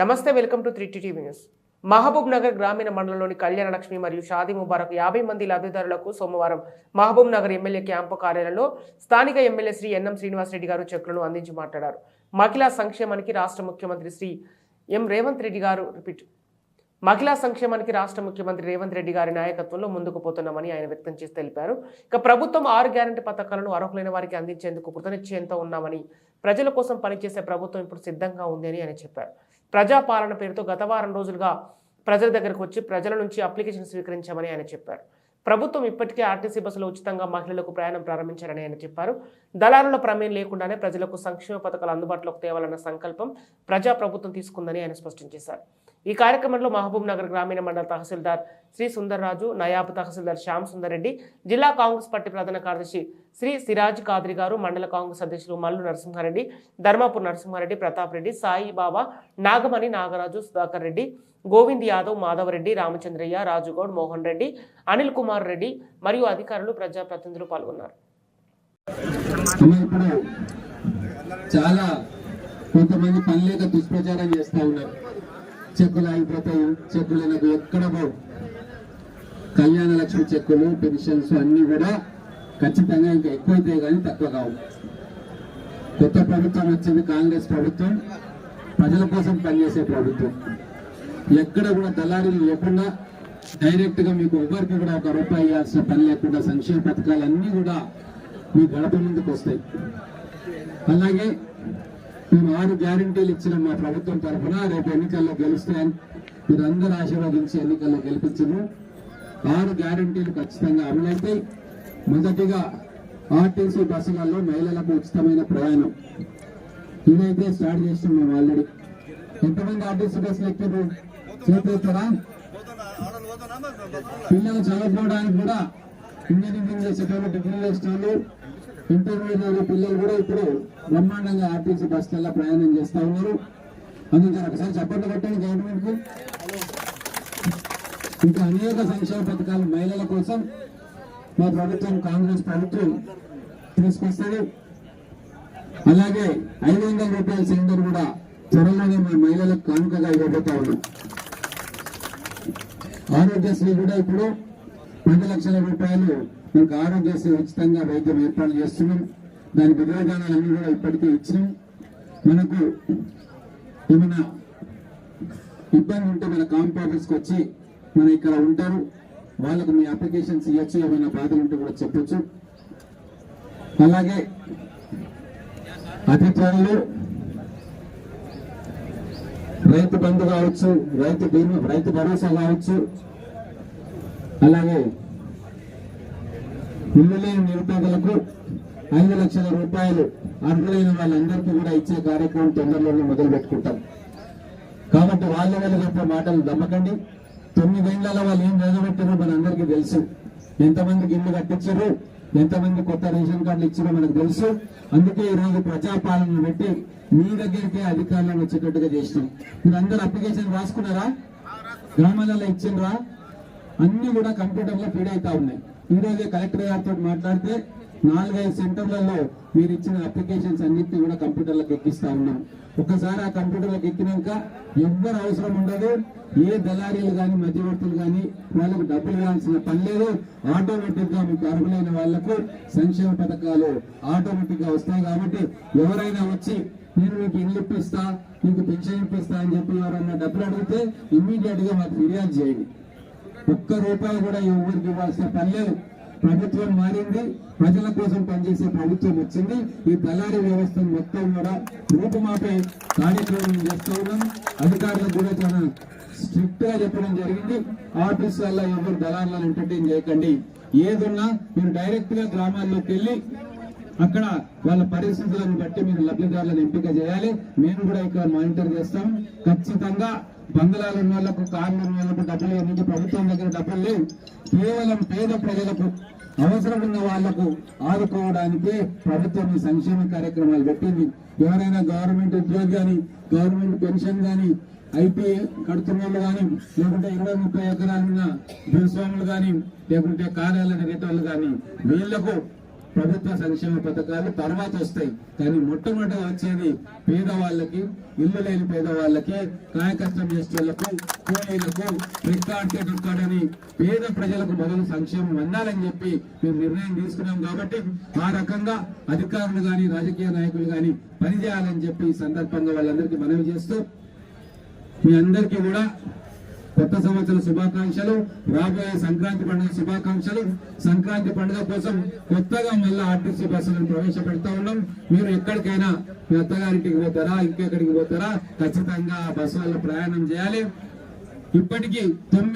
నమస్తే welcome to three TV news. Mahabub Nagar గ్రామీణ మండలంలోని కళ్యాణ లక్ష్మి మరియు షాదీ ముబారక్ యాభై మంది లబ్ధిదారులకు సోమవారం మహబూబ్ నగర్ ఎమ్మెల్యే క్యాంపు కార్యాలయంలో స్థానిక ఎమ్మెల్యే శ్రీ ఎన్ఎం శ్రీనివాసరెడ్డి గారు చెక్కులను అందించి మాట్లాడారు. మహిళా సంక్షేమానికి రాష్ట్ర ముఖ్యమంత్రి శ్రీ ఎం రేవంత్ రెడ్డి గారు రిపీట్. మహిళా సంక్షేమానికి రాష్ట్ర ముఖ్యమంత్రి రేవంత్ రెడ్డి గారి నాయకత్వంలో ముందుకు పోతున్నామని ఆయన వ్యక్తం చేసి తెలిపారు. ఇక ప్రభుత్వం ఆరు గ్యారంటీ పథకాలను అర్హులైన వారికి అందించేందుకు కృతనిశ్చయంతో ఉన్నామని ప్రజల కోసం పనిచేసే ప్రభుత్వం ఇప్పుడు సిద్ధంగా ఉంది అని ఆయన చెప్పారు. ప్రజాపాలన పేరుతో గత వారం రోజులుగా ప్రజల దగ్గరకు వచ్చి ప్రజల నుంచి అప్లికేషన్ స్వీకరించామని ఆయన చెప్పారు. ప్రభుత్వం ఇప్పటికే ఆర్టీసీ బస్సులు ఉచితంగా మహిళలకు ప్రయాణం ప్రారంభించారని ఆయన చెప్పారు. దళారుల ప్రమేయం లేకుండానే ప్రజలకు సంక్షేమ పథకాలు అందుబాటులోకి తేవాలన్న సంకల్పం ప్రజా ప్రభుత్వం తీసుకుందని ఆయన స్పష్టం చేశారు. ఈ కార్యక్రమంలో మహబూబ్ నగర్ గ్రామీణ మండల తహసీల్దార్ శ్రీ సుందర్రాజు నయాబ్ తహసీల్దార్ శ్యామ్ సుందర్ రెడ్డి జిల్లా కాంగ్రెస్ పార్టీ ప్రధాన కార్యదర్శి శ్రీ సిరాజ్ కాద్రి గారు మండల కాంగ్రెస్ అధ్యక్షులు మల్లు నరసింహారెడ్డి ధర్మాపూర్ నరసింహారెడ్డి ప్రతాప్ రెడ్డి సాయిబాబా నాగమణి నాగరాజు సుధాకర్ రెడ్డి గోవింద్ యాదవ్ మాధవరెడ్డి రామచంద్రయ్య రాజుగౌడ్ మోహన్ రెడ్డి అనిల్ కుమార్ రెడ్డి మరియు అధికారులు ప్రజాప్రతినిధులు పాల్గొన్నారు. చాలా కొంతమంది పని లేక దుష్ప్రచారం చేస్తూ ఉన్నారు. చెక్కులు ఆగిపోతాయి చెక్కులు నాకు ఎక్కడ పోవు కళ్యాణ లక్ష్మి చెక్కులు పెన్షన్స్ అన్నీ కూడా ఖచ్చితంగా ఇంకా ఎక్కువైతే కానీ తక్కువ కావు. కొత్త ప్రభుత్వం వచ్చింది కాంగ్రెస్ ప్రభుత్వం. ప్రజల కోసం పనిచేసే ప్రభుత్వం. ఎక్కడ కూడా దళారీలు లేకుండా డైరెక్ట్గా మీకు ఎవరికి కూడా ఒక రూపాయి ఇవ్వాల్సిన పని లేకుండా సంక్షేమ పథకాలు అన్నీ కూడా మీ గడప ముందుకు వస్తాయి. అలాగే ఆరు గ్యారంటీలు ఇచ్చిన మా ప్రభుత్వం తరఫున రేపు ఎన్నికల్లో గెలుస్తాయని మీరు ఆశీర్వదించి ఎన్నికల్లో గెలిపించరు ఆరు గ్యారంటీలు ఖచ్చితంగా అమలైతే మొదటిగా ఆర్టీసీ బస్సులలో మహిళలకు ఉచితమైన ప్రయాణం. ఇదైతే స్టార్ట్ చేసినాం మేము ఆల్రెడీ. ఎంతమంది ఆర్టీసీ బస్సులు ఎక్కారు చేపడతారా పిల్లలు చదువుకోవడానికి కూడా ఇంజనీరింగ్ చేసేటోళ్ళు డిగ్రీ చేసేటోళ్ళు ఇంటర్మీడియట్ పిల్లలు కూడా ఇప్పుడు బ్రహ్మాండంగా ఆర్టీసీ బస్సులలో ప్రయాణం చేస్తా ఉన్నారు. అందుకని ఒకసారి చప్పట్లు కొట్టండి గవర్నమెంట్కి ఇంకా అనేక సంక్షేమ పథకాలు మహిళల కోసం మా ప్రభుత్వం కాంగ్రెస్ ప్రభుత్వం తీసుకొస్తుంది. అలాగే ఐదు వందల రూపాయల సిలిండర్ కూడా త్వరలోనే మా మహిళలకు కానుకగా ఇవ్వబోతా ఉన్నాం. ఆరోగ్యశ్రీ కూడా ఇప్పుడు పది లక్షల రూపాయలు మనకు ఆరోగ్యశ్రీ ఉచితంగా వైద్యం ఏర్పాటు చేస్తున్నాం. దాని విధానాలన్నీ కూడా ఇప్పటికే ఇచ్చినాం. మనకు ఏమైనా ఇబ్బంది ఉంటే మన కాంప్ ఆఫీస్కి వచ్చి మన ఇక్కడ ఉంటారు. వాళ్ళకు మీ అప్లికేషన్స్ ఇవ్వచ్చు ఏమైనా బాధలు ఉంటే కూడా చెప్పొచ్చు. అలాగే అతి త్వరలో రైతు బంధు కావచ్చు రైతు బీమా రైతు భరోసా కావచ్చు. అలాగే ఇల్లు లేని నిరుపేదలకు ఐదు లక్షల రూపాయలు అర్హులైన వాళ్ళందరికీ కూడా ఇచ్చే కార్యక్రమం తొందరలోనే మొదలు పెట్టుకుంటాం. కాబట్టి వాళ్ళ వల్ల చెప్పే మాటలు నమ్మకండి. తొమ్మిదేళ్ళ వాళ్ళు ఏం నిలబెట్టారో మన అందరికీ తెలుసు. ఎంతమందికి ఇల్లు కట్టించారు? ఎంతమంది కొత్త రేషన్ కార్డులు ఇచ్చారో మనకు తెలుసు. అందుకే ఈ రోజు ప్రజాపాలన పెట్టి మీ దగ్గరికే అధికారులను వచ్చేటట్టుగా చేసినాం. మీరు అందరు అప్లికేషన్ రాసుకున్నారా? గ్రామాలలో ఇచ్చిండ్రా? అన్ని కూడా కంప్యూటర్లో ఫీడ్ అవుతా ఉన్నాయి. ఈ కలెక్టర్ గారితో మాట్లాడితే నాలుగైదు సెంటర్లలో మీరు ఇచ్చిన అప్లికేషన్స్ అన్నింటినీ కూడా కంప్యూటర్లకు ఎక్కిస్తా ఉన్నాం. ఒకసారి ఆ కంప్యూటర్లకు ఎక్కినాక ఎవ్వరు అవసరం ఉండదు. ఏ దళారీలు కానీ మధ్యవర్తులు కానీ వాళ్ళకు డబ్బులు ఇవ్వాల్సిన పని లేదు. ఆటోమేటిక్గా మీకు అర్హులైన వాళ్ళకు సంక్షేమ పథకాలు ఆటోమేటిక్గా వస్తాయి కాబట్టి ఎవరైనా వచ్చి నేను మీకు ఇల్లు ఇప్పిస్తా మీకు పెన్షన్ ఇప్పిస్తా అని చెప్పి ఎవరైనా డబ్బులు అడిగితే ఇమ్మీడియట్గా మాకు ఫిర్యాదు చేయండి. ఒక్క రూపాయి కూడా ఎవరికి ఇవ్వాల్సిన పని ప్రభుత్వం మారింది ప్రజల కోసం పనిచేసే ప్రభుత్వం వచ్చింది. ఈ దళారీ వ్యవస్థను మొత్తం కూడా రూపుమాపే కార్యక్రమం చేస్తూ ఉన్నాం. అధికారులకు కూడా చాలా స్ట్రిక్ట్గా చెప్పడం జరిగింది. ఆఫీస్ వల్ల ఎవరు దళారులను ఎంటర్టైన్ చేయకండి. ఏదున్నా మీరు డైరెక్ట్గా గ్రామాల్లోకి వెళ్ళి అక్కడ వాళ్ళ పరిస్థితులను బట్టి మీరు లబ్ధిదారులను ఎంపిక చేయాలి. మేము కూడా ఇక్కడ మానిటర్ చేస్తాం. ఖచ్చితంగా బంగ్లాలు ఉన్న వాళ్ళకు కార్లు ఉన్న వాళ్ళకు డబ్బులు నుంచి ప్రభుత్వం దగ్గర డబ్బులు లేవు. కేవలం పేద ప్రజలకు అవసరం ఉన్న వాళ్ళకు ఆదుకోవడానికి ప్రభుత్వం ఈ సంక్షేమ కార్యక్రమాలు పెట్టింది. ఎవరైనా గవర్నమెంట్ ఉద్యోగి కానీ గవర్నమెంట్ పెన్షన్ కానీ ఐటీ కడుతున్న వాళ్ళు కానీ లేకుంటే ఇరవై ముప్పై ఎకరాలున్న భూస్వాములు కానీ లేకుంటే కార్యాలయ రేటర్లు కానీ వీళ్ళకు ప్రభుత్వ సంక్షేమ పథకాలు తర్వాత వస్తాయి. కానీ మొట్టమొదటి వచ్చేది పేదవాళ్ళకి ఇల్లు లేని పేదవాళ్ళకి కాయకష్టం చేసే కూలీలకు రికార్డ్ పేద ప్రజలకు మొదలు సంక్షేమం అందాలని చెప్పి మేము నిర్ణయం తీసుకున్నాం కాబట్టి ఆ రకంగా అధికారులు కాని రాజకీయ నాయకులు కాని పనిచేయాలని చెప్పి ఈ సందర్భంగా వాళ్ళందరికీ మనవి చేస్తూ మీ అందరికీ కూడా కొత్త సంవత్సర శుభాకాంక్షలు. రాబోయే సంక్రాంతి పండుగ శుభాకాంక్షలు. సంక్రాంతి పండుగ కోసం కొత్తగా మళ్ళీ ఆర్టీసీ బస్సులను ప్రవేశపెడతా ఉన్నాం. మీరు ఎక్కడికైనా మీ అత్తగారింటికి పోతారా ఇంకెక్కడికి పోతారా? ఖచ్చితంగా ఆ బస్సు వల్ల ప్రయాణం చేయాలి. ఇప్పటికీ తొమ్మిది